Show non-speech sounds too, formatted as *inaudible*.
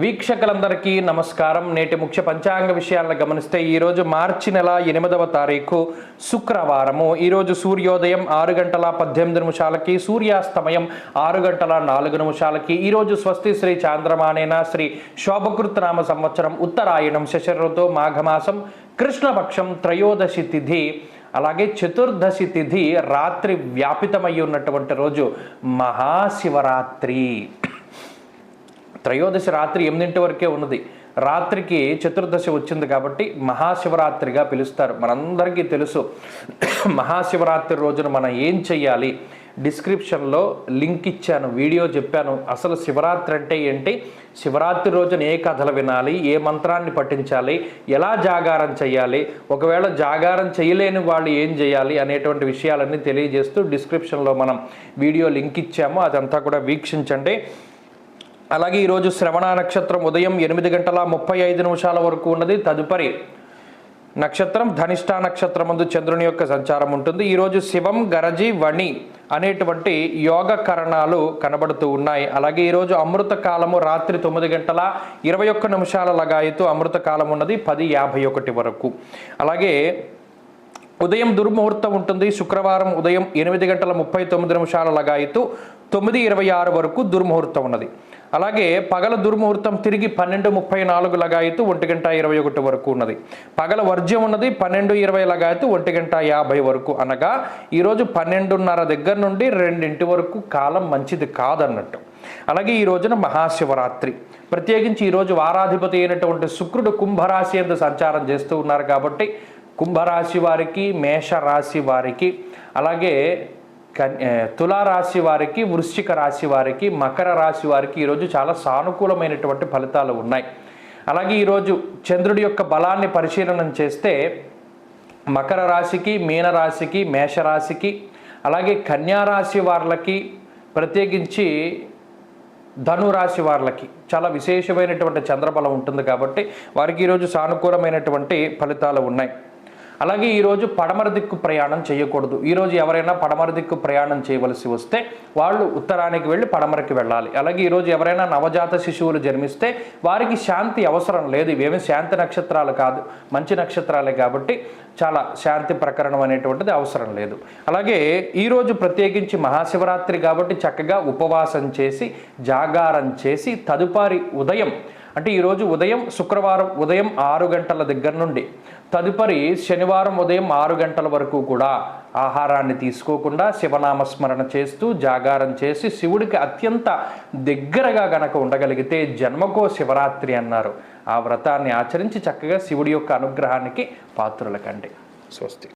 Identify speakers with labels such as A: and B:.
A: వీక్షకులందరికీ నమస్కారం. నేటి ముఖ్య పంచాంగ విషయాలను గమనిస్తే ఈరోజు మార్చి నెల ఎనిమిదవ తారీఖు శుక్రవారము. ఈరోజు సూర్యోదయం ఆరు గంటల పద్దెనిమిది నిమిషాలకి సూర్యాస్తమయం ఆరు గంటల నాలుగు నిమిషాలకి. ఈరోజు స్వస్తి శ్రీ చాంద్రమానేన శ్రీ శోభకృత్ నామ సంవత్సరం ఉత్తరాయణం శశరుతో మాఘమాసం కృష్ణపక్షం త్రయోదశి తిథి అలాగే చతుర్దశి తిథి రాత్రి వ్యాపితమై ఉన్నటువంటి రోజు మహాశివరాత్రి. త్రయోదశి రాత్రి ఎనిమిదింటి వరకే ఉన్నది. రాత్రికి చతుర్దశి వచ్చింది కాబట్టి మహాశివరాత్రిగా పిలుస్తారు. మనందరికీ తెలుసు. *clears throat* మహాశివరాత్రి రోజున మనం ఏం చెయ్యాలి? డిస్క్రిప్షన్లో లింక్ ఇచ్చాను వీడియో చెప్పాను. అసలు శివరాత్రి అంటే ఏంటి? శివరాత్రి రోజున ఏ కథలు వినాలి? ఏ మంత్రాన్ని పఠించాలి? ఎలా జాగారం చేయాలి ఒకవేళ జాగారం చేయలేని వాళ్ళు ఏం చేయాలి అనేటువంటి విషయాలన్నీ తెలియజేస్తూ డిస్క్రిప్షన్లో మనం వీడియో లింక్ ఇచ్చాము. అదంతా కూడా వీక్షించండి. అలాగే ఈరోజు శ్రవణ నక్షత్రం ఉదయం ఎనిమిది గంటల ముప్పై ఐదు నిమిషాల వరకు ఉన్నది. తదుపరి నక్షత్రం ధనిష్ట నక్షత్రం ముందు చంద్రుని యొక్క సంచారం ఉంటుంది. ఈరోజు శివం గరజి వణి అనేటువంటి యోగ కరణాలు కనబడుతూ ఉన్నాయి. అలాగే ఈరోజు అమృత కాలము రాత్రి తొమ్మిది గంటల ఇరవై ఒక్క నిమిషాల లగాయతూ అమృత కాలం ఉన్నది పది యాభై ఒకటి వరకు. అలాగే ఉదయం దుర్ముహూర్తం ఉంటుంది. శుక్రవారం ఉదయం ఎనిమిది గంటల ముప్పై తొమ్మిది నిమిషాల లగాయతూ తొమ్మిది ఇరవై ఆరు వరకు దుర్ముహూర్తం ఉన్నది. అలాగే పగల దుర్ముహూర్తం తిరిగి పన్నెండు ముప్పై నాలుగు లగాయతూ ఒంటి గంట ఇరవై ఒకటి వరకు ఉన్నది. పగల వర్జ్యం ఉన్నది పన్నెండు ఇరవై లగాయతూ ఒంటి గంట యాభై వరకు అనగా ఈరోజు పన్నెండున్నర దగ్గర నుండి రెండింటి వరకు కాలం మంచిది కాదన్నట్టు. అలాగే ఈ రోజున మహాశివరాత్రి. ప్రత్యేకించి ఈరోజు వారాధిపతి అయినటువంటి శుక్రుడు కుంభరాశి ఎందు సంచారం చేస్తూ ఉన్నారు కాబట్టి కుంభరాశి వారికి మేషరాశి వారికి అలాగే తులారాశి వారికి వృశ్చిక రాశి వారికి మకర రాశి వారికి ఈరోజు చాలా సానుకూలమైనటువంటి ఫలితాలు ఉన్నాయి. అలాగే ఈరోజు చంద్రుడి యొక్క బలాన్ని పరిశీలన చేస్తే మకర రాశికి మీనరాశికి మేషరాశికి అలాగే కన్యారాశి వార్లకి ప్రత్యేకించి ధనురాశి వార్లకి చాలా విశేషమైనటువంటి చంద్రబలం ఉంటుంది కాబట్టి వారికి ఈరోజు సానుకూలమైనటువంటి ఫలితాలు ఉన్నాయి. అలాగే ఈరోజు పడమర దిక్కు ప్రయాణం చేయకూడదు. ఈరోజు ఎవరైనా పడమర దిక్కు ప్రయాణం చేయవలసి వస్తే వాళ్ళు ఉత్తరానికి వెళ్ళి పడమరకి వెళ్ళాలి. అలాగే ఈరోజు ఎవరైనా నవజాత శిశువులు జన్మిస్తే వారికి శాంతి అవసరం లేదు. ఇవేమి శాంతి నక్షత్రాలు కాదు మంచి నక్షత్రాలే కాబట్టి చాలా శాంతి ప్రకరణం అనేటువంటిది అవసరం లేదు. అలాగే ఈరోజు ప్రత్యేకించి మహాశివరాత్రి కాబట్టి చక్కగా ఉపవాసం చేసి జాగారం చేసి తదుపరి ఉదయం అంటే ఈరోజు ఉదయం శుక్రవారం ఉదయం ఆరు గంటల దగ్గర నుండి తదుపరి శనివారం ఉదయం ఆరు గంటల వరకు కూడా ఆహారాన్ని తీసుకోకుండా శివనామస్మరణ చేస్తూ జాగారం చేసి శివుడికి అత్యంత దగ్గరగా గనక ఉండగలిగితే జన్మకో శివరాత్రి అన్నారు. ఆ వ్రతాన్ని ఆచరించి చక్కగా శివుడి యొక్క అనుగ్రహానికి పాత్రులకండి స్వస్తి.